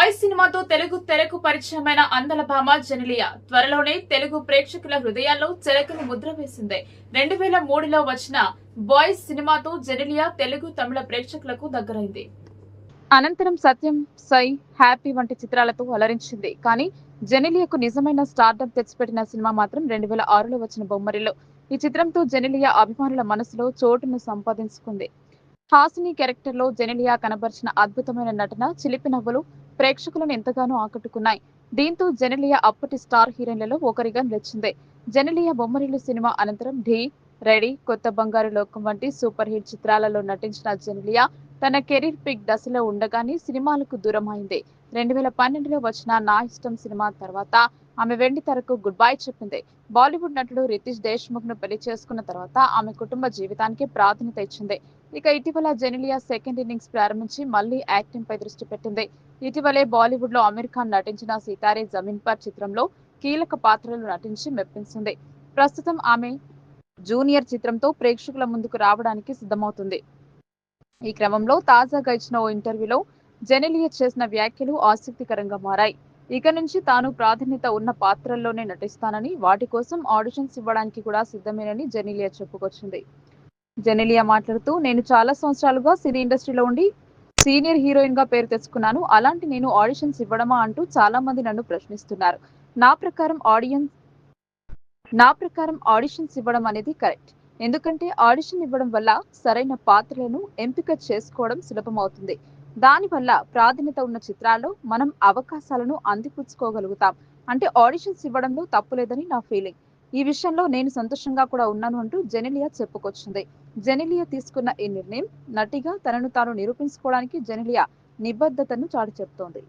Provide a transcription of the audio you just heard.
Bye సినిమాతో తెలుగు తెరకు పరిచయమైన అందల భామ జనిలియా. త్వరలోనే తెలుగు ప్రేక్షకుల హృదయాల్లో చెరకని ముద్ర వేసింది. రెండు వేల మూడులో వచ్చిన బాయ్స్ సినిమాతో జనలియ తెలుగు తమిళ ప్రేక్షకులకు దగ్గరైంది. అనంతరం సత్యం సై హ్యాపీ వంటి చిత్రాలతో అలరించింది. కానీ జెనిలియాకు నిజమైన స్టార్డమ్ తెచ్చిపెట్టిన సినిమా మాత్రం రెండు వేల ఆరులో వచ్చిన బొమ్మరిలో ఈ చిత్రంతో జెనిలియా అభిమానుల మనసులో చోటును సంపాదించుకుంది. హాసిని క్యారెక్టర్లో జెనిలియా కనబరిచిన అద్భుతమైన నటన చిలిపి నవ్వులు ప్రేక్షకులను ఎంతగానో ఆకట్టుకున్నాయి. దీంతో జెనిలియా అప్పటి స్టార్ హీరోయిన్లలో ఒకరిగా నిలిచింది. జెనిలియా బొమ్మరిల్లు సినిమా అనంతరం ఢీ రెడీ కొత్త బంగారు లోకం వంటి సూపర్ హిట్ చిత్రాలలో నటించిన జెనలియా తన కెరీర్ పిక్ దశలో ఉండగానే సినిమాలకు దూరం అయింది రెండు వేల పన్నెండులో వచ్చిన నా ఇష్టం సినిమా తర్వాత ఆమె వెండి తెరకు గుడ్ బై చెప్పింది. బాలీవుడ్ నటుడు రితీష్ దేశ్ముఖ్ను పెళ్ళి చేసుకున్న తర్వాత ఆమె కుటుంబ జీవితానికి ప్రాధాన్యత ఇచ్చింది. ఇక ఇటీవల జెనిలియా సెకండ్ ఇన్నింగ్స్ ప్రారంభించి మళ్ళీ యాక్టింగ్ పై దృష్టి పెట్టింది. ఇటీవలే బాలీవుడ్లో అమీర్ ఖాన్ నటించిన సీతారే జమీన్ పర్ చిత్రంలో కీలక పాత్రలు నటించి మెప్పించింది. ప్రస్తుతం ఆమె జూనియర్ చిత్రంతో ప్రేక్షకుల ముందుకు రావడానికి సిద్ధమవుతుంది. ఈ క్రమంలో తాజాగా ఇచ్చిన ఓ ఇంటర్వ్యూలో జెనెలియా చేసిన వ్యాఖ్యలు ఆసక్తికరంగా మారాయి. ఇక నుంచి తాను ప్రాధాన్యత ఉన్న పాత్రల్లోనే నటిస్తానని వాటి కోసం ఆడిషన్స్ ఇవ్వడానికి కూడా సిద్ధమేనని జెనిలియా చెప్పుకొచ్చింది. జెనెలియా మాట్లాడుతూ నేను చాలా సంవత్సరాలుగా సినీ ఇండస్ట్రీలో ఉండి సీనియర్ హీరోయిన్గా పేరు తెచ్చుకున్నాను. అలాంటి నేను ఆడిషన్స్ ఇవ్వడమా అంటూ చాలా మంది నన్ను ప్రశ్నిస్తున్నారు. నా ప్రకారం ఆడియన్స్ నా ప్రకారం ఆడిషన్స్ ఇవ్వడం అనేది కరెక్ట్. ఎందుకంటే ఆడిషన్ ఇవ్వడం వల్ల సరైన పాత్రలను ఎంపిక చేసుకోవడం సులభమవుతుంది. దానివల్ల ప్రాధాన్యత ఉన్న చిత్రాల్లో మనం అవకాశాలను అందిపుచ్చుకోగలుగుతాం. అంటే ఆడిషన్స్ ఇవ్వడంలో తప్పులేదని నా ఫీలింగ్. ఈ విషయంలో నేను సంతోషంగా కూడా ఉన్నాను అంటూ జెనిలియా చెప్పుకొచ్చింది. జెనిలియా తీసుకున్న ఈ నిర్ణయం నటిగా తనను తాను నిరూపించుకోవడానికి జెనిలియా నిబద్ధతను చాటి చెప్తోంది